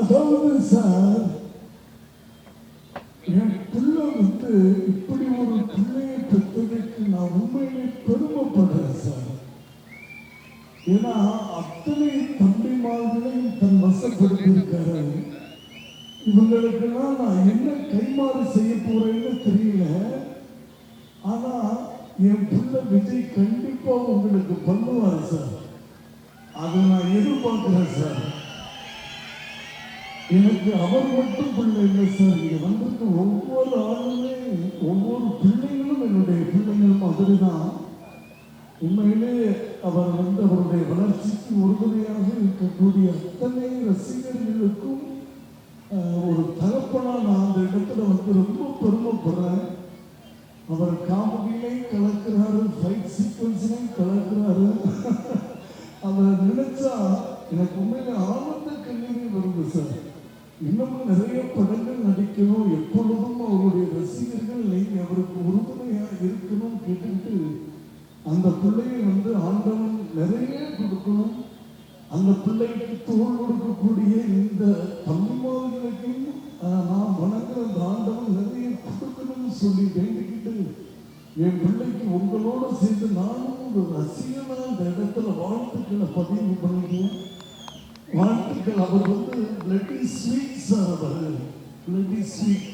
அதாவது சார் என் பிள்ளை வந்து இப்படி ஒரு பிள்ளையை பெற்றதுக்கு நான் உண்மையிலே பெருமைப்படுறேன் சார். ஏன்னா அத்தனை தம்பிமார்களையும் தன் வசப்படுத்தியிருக்காரு இவங்களுக்கெல்லாம் நான் என்ன கைமாறு செய்ய போறேன்னு தெரியல. ஆனா என் பிள்ளை விஜய் கண்டிப்பா உங்களுக்கு பண்ணுவார் சார். அதை நான் எதிர்பார்க்கிறேன் சார். எனக்கு அவர் மட்டும் பிள்ளை இல்லை சார் இங்கே வந்திருக்க ஒவ்வொரு ஆளுமே ஒவ்வொரு பிள்ளைகளும் என்னுடைய பிள்ளைகள் மாதிரி தான் உண்மையிலே அவர் வந்து அவருடைய வளர்ச்சிக்கு உறுதுணையாக இருக்கக்கூடிய அத்தனை ரசிகர்களுக்கும் ஒரு தகப்பனா நான் அந்த இடத்துல வந்து ரொம்ப பெருமைப்படுறேன். அவர் காமெடியை கலக்கிறாரு ஃபைட் சீக்வன்ஸ்லையும் கலக்கிறாரு. அவர் நினைச்சா எனக்கு உண்மையில ஆனந்த இன்னமும் நிறைய படங்கள் நடிக்கணும். எப்பொழுதும் அவருடைய ரசிகர்கள் நீங்க அவருக்கு உறுதுணையாக இருக்கணும் கேட்டுக்கிட்டு அந்த பிள்ளையை வந்து ஆண்டவன் நிறைய கொடுக்கணும். அந்த பிள்ளைக்கு தோல் கொடுக்கக்கூடிய இந்த தமிழ்மார்களுக்கும் நான் வணங்குற அந்த ஆண்டவன் நிறைய கொடுக்கணும்னு சொல்லி வேண்டிக்கிட்டு என் பிள்ளைக்கு உங்களோட சேர்ந்து நானும் ஒரு ரசிகனா அந்த இடத்துல வாழ்த்துக்களை பதிவு பண்ணிக்கிறேன் வாழ்த்துக்கள் அவர் வந்து பிளட்டி ஸ்வீட் சார் அவர் பிளட்டி ஸ்வீட்